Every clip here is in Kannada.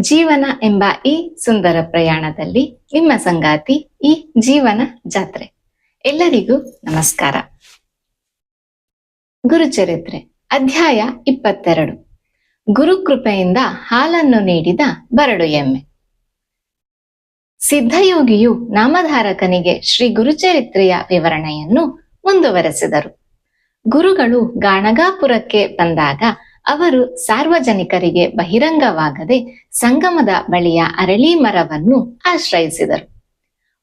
ಜೀವನ ಎಂಬ ಈ ಸುಂದರ ಪ್ರಯಾಣದಲ್ಲಿ ನಿಮ್ಮ ಸಂಗಾತಿ ಈ ಜೀವನ ಜಾತ್ರೆ. ಎಲ್ಲರಿಗೂ ನಮಸ್ಕಾರ. ಗುರುಚರಿತ್ರೆ, ಅಧ್ಯಾಯ ಇಪ್ಪತ್ತೆರಡು. ಗುರುಕೃಪೆಯಿಂದ ಹಾಲನ್ನು ನೀಡಿದ ಬರಡು ಎಮ್ಮೆ. ಸಿದ್ಧಯೋಗಿಯು ನಾಮಧಾರಕನಿಗೆ ಶ್ರೀ ಗುರುಚರಿತ್ರೆಯ ವಿವರಣೆಯನ್ನು ಮುಂದುವರೆಸಿದರು. ಗುರುಗಳು ಗಾಣಗಾಪುರಕ್ಕೆ ಬಂದಾಗ ಅವರು ಸಾರ್ವಜನಿಕರಿಗೆ ಬಹಿರಂಗವಾಗದೆ ಸಂಗಮದ ಬಳಿಯ ಅರಳಿ ಮರವನ್ನು ಆಶ್ರಯಿಸಿದರು.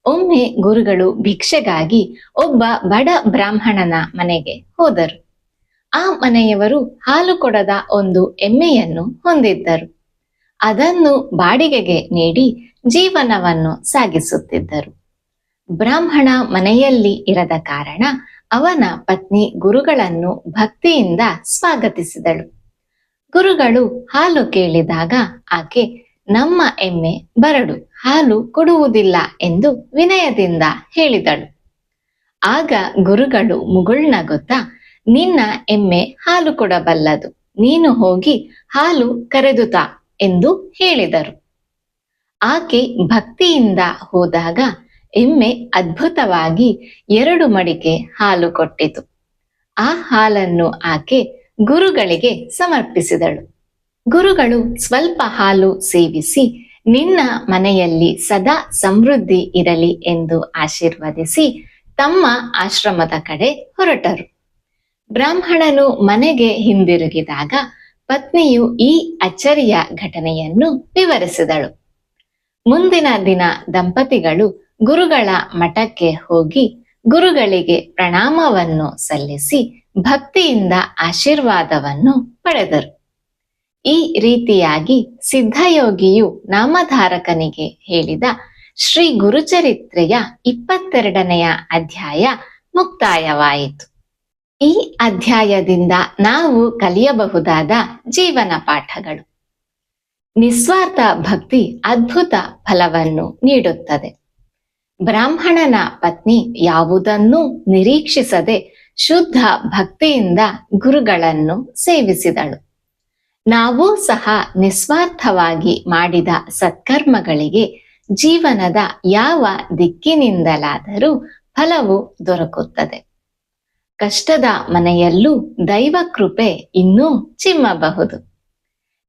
ಒಮ್ಮೆ ಗುರುಗಳು ಭಿಕ್ಷೆಗಾಗಿ ಒಬ್ಬ ಬಡ ಬ್ರಾಹ್ಮಣನ ಮನೆಗೆ ಹೋದರು. ಆ ಮನೆಯವರು ಹಾಲು ಕೊಡದ ಒಂದು ಎಮ್ಮೆಯನ್ನು ಹೊಂದಿದ್ದರು. ಅದನ್ನು ಬಾಡಿಗೆಗೆ ನೀಡಿ ಜೀವನವನ್ನು ಸಾಗಿಸುತ್ತಿದ್ದರು. ಬ್ರಾಹ್ಮಣ ಮನೆಯಲ್ಲಿ ಇರದ ಕಾರಣ ಅವನ ಪತ್ನಿ ಗುರುಗಳನ್ನು ಭಕ್ತಿಯಿಂದ ಸ್ವಾಗತಿಸಿದಳು. ಗುರುಗಳು ಹಾಲು ಕೇಳಿದಾಗ ಆಕೆ, ನಮ್ಮ ಎಮ್ಮೆ ಬರಡು, ಹಾಲು ಕೊಡುವುದಿಲ್ಲ ಎಂದು ವಿನಯದಿಂದ ಹೇಳಿದಳು. ಆಗ ಗುರುಗಳು ಮುಗುಳ್ನಗುತ್ತಾ ನಿನ್ನ ಎಮ್ಮೆ ಹಾಲು ಕೊಡಬಲ್ಲದು, ನೀನು ಹೋಗಿ ಹಾಲು ಕರೆದುತಾ ಎಂದು ಹೇಳಿದರು. ಆಕೆ ಭಕ್ತಿಯಿಂದ ಹೋದಾಗ ಎಮ್ಮೆ ಅದ್ಭುತವಾಗಿ ಎರಡು ಮಡಿಕೆ ಹಾಲು ಕೊಟ್ಟಿತು. ಆ ಹಾಲನ್ನು ಆಕೆ ಗುರುಗಳಿಗೆ ಸಮರ್ಪಿಸಿದಳು. ಗುರುಗಳು ಸ್ವಲ್ಪ ಹಾಲು ಸೇವಿಸಿ ನಿನ್ನ ಮನೆಯಲ್ಲಿ ಸದಾ ಸಮೃದ್ಧಿ ಇರಲಿ ಎಂದು ಆಶೀರ್ವದಿಸಿ ತಮ್ಮ ಆಶ್ರಮದ ಕಡೆ ಹೊರಟರು. ಬ್ರಾಹ್ಮಣನು ಮನೆಗೆ ಹಿಂದಿರುಗಿದಾಗ ಪತ್ನಿಯು ಈ ಅಚ್ಚರಿಯ ಘಟನೆಯನ್ನು ವಿವರಿಸಿದಳು. ಮುಂದಿನ ದಿನ ದಂಪತಿಗಳು ಗುರುಗಳ ಮಠಕ್ಕೆ ಹೋಗಿ ಗುರುಗಳಿಗೆ ಪ್ರಣಾಮವನ್ನು ಸಲ್ಲಿಸಿ ಭಕ್ತಿಯಿಂದ ಆಶೀರ್ವಾದವನ್ನು ಪಡೆದರು. ಈ ರೀತಿಯಾಗಿ ಸಿದ್ಧಯೋಗಿಯು ನಾಮಧಾರಕನಿಗೆ ಹೇಳಿದ ಶ್ರೀ ಗುರುಚರಿತ್ರೆಯ ಇಪ್ಪತ್ತೆರಡನೆಯ ಅಧ್ಯಾಯ ಮುಕ್ತಾಯವಾಯಿತು. ಈ ಅಧ್ಯಾಯದಿಂದ ನಾವು ಕಲಿಯಬಹುದಾದ ಜೀವನ ಪಾಠಗಳು. ನಿಸ್ವಾರ್ಥ ಭಕ್ತಿ ಅದ್ಭುತ ಫಲವನ್ನು ನೀಡುತ್ತದೆ. ಬ್ರಾಹ್ಮಣನ ಪತ್ನಿ ಯಾವುದನ್ನೂ ನಿರೀಕ್ಷಿಸದೆ ಶುದ್ಧ ಭಕ್ತಿಯಿಂದ ಗುರುಗಳನ್ನು ಸೇವಿಸಿದಳು. ನಾವು ಸಹ ನಿಸ್ವಾರ್ಥವಾಗಿ ಮಾಡಿದ ಸತ್ಕರ್ಮಗಳಿಗೆ ಜೀವನದ ಯಾವ ದಿಕ್ಕಿನಿಂದಲಾದರೂ ಫಲವು ದೊರಕುತ್ತದೆ. ಕಷ್ಟದ ಮನೆಯಲ್ಲೂ ದೈವ ಕೃಪೆ ಇನ್ನೂ ಚಿಮ್ಮಬಹುದು.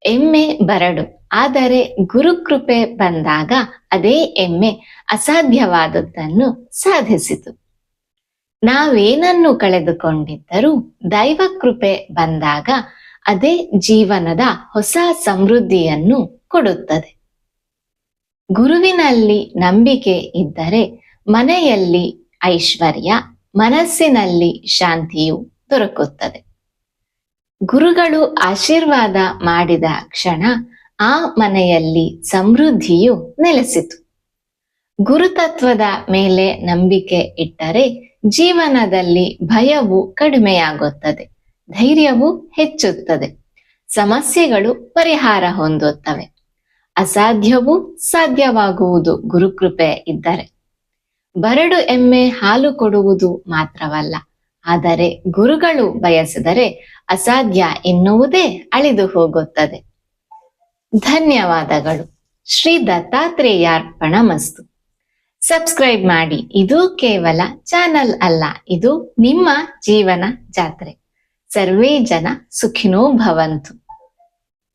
ಎಮ್ಮೆ ಬರಡು. ಆದರೆ ಗುರುಕೃಪೆ ಬಂದಾಗ ಅದೇ ಎಮ್ಮೆ ಅಸಾಧ್ಯವಾದದ್ದನ್ನು ಸಾಧಿಸಿತು. ನಾವೇನನ್ನು ಕಳೆದುಕೊಂಡಿದ್ದರೂ ದೈವ ಕೃಪೆ ಬಂದಾಗ ಅದೇ ಜೀವನದ ಹೊಸ ಸಮೃದ್ಧಿಯನ್ನು ಕೊಡುತ್ತದೆ. ಗುರುವಿನಲ್ಲಿ ನಂಬಿಕೆ ಇದ್ದರೆ ಮನೆಯಲ್ಲಿ ಐಶ್ವರ್ಯ, ಮನಸ್ಸಿನಲ್ಲಿ ಶಾಂತಿಯು ದೊರಕುತ್ತದೆ. ಗುರುಗಳು ಆಶೀರ್ವಾದ ಮಾಡಿದ ಕ್ಷಣ ಆ ಮನೆಯಲ್ಲಿ ಸಮೃದ್ಧಿಯು ನೆಲೆಸಿತು. ಗುರುತತ್ವದ ಮೇಲೆ ನಂಬಿಕೆ ಇಟ್ಟರೆ ಜೀವನದಲ್ಲಿ ಭಯವು ಕಡಿಮೆಯಾಗುತ್ತದೆ, ಧೈರ್ಯವು ಹೆಚ್ಚುತ್ತದೆ, ಸಮಸ್ಯೆಗಳು ಪರಿಹಾರ ಹೊಂದುತ್ತವೆ. ಅಸಾಧ್ಯವು ಸಾಧ್ಯವಾಗುವುದು ಗುರುಕೃಪೆ ಇದ್ದರೆ. ಬರಡು ಎಮ್ಮೆ ಹಾಲು ಕೊಡುವುದು ಮಾತ್ರವಲ್ಲ, ಆದರೆ ಗುರುಗಳು ಬಯಸಿದರೆ ಅಸಾಧ್ಯ ಎನ್ನುವುದೇ ಅಳಿದು ಹೋಗುತ್ತದೆ ಧನ್ಯವಾದಗಳು. ಶ್ರೀ ದತ್ತಾತ್ರೇಯಾರ್ಪಣಮಸ್ತು. ಸಬ್ಸ್ಕ್ರೈಬ್ ಮಾಡಿ. ಇದು ಕೇವಲ ಚಾನಲ್ ಅಲ್ಲ, ಇದು ನಿಮ್ಮ ಜೀವನ ಜಾತ್ರೆ. ಸರ್ವೇ ಜನ ಸುಖಿನೋ ಭವಂತು.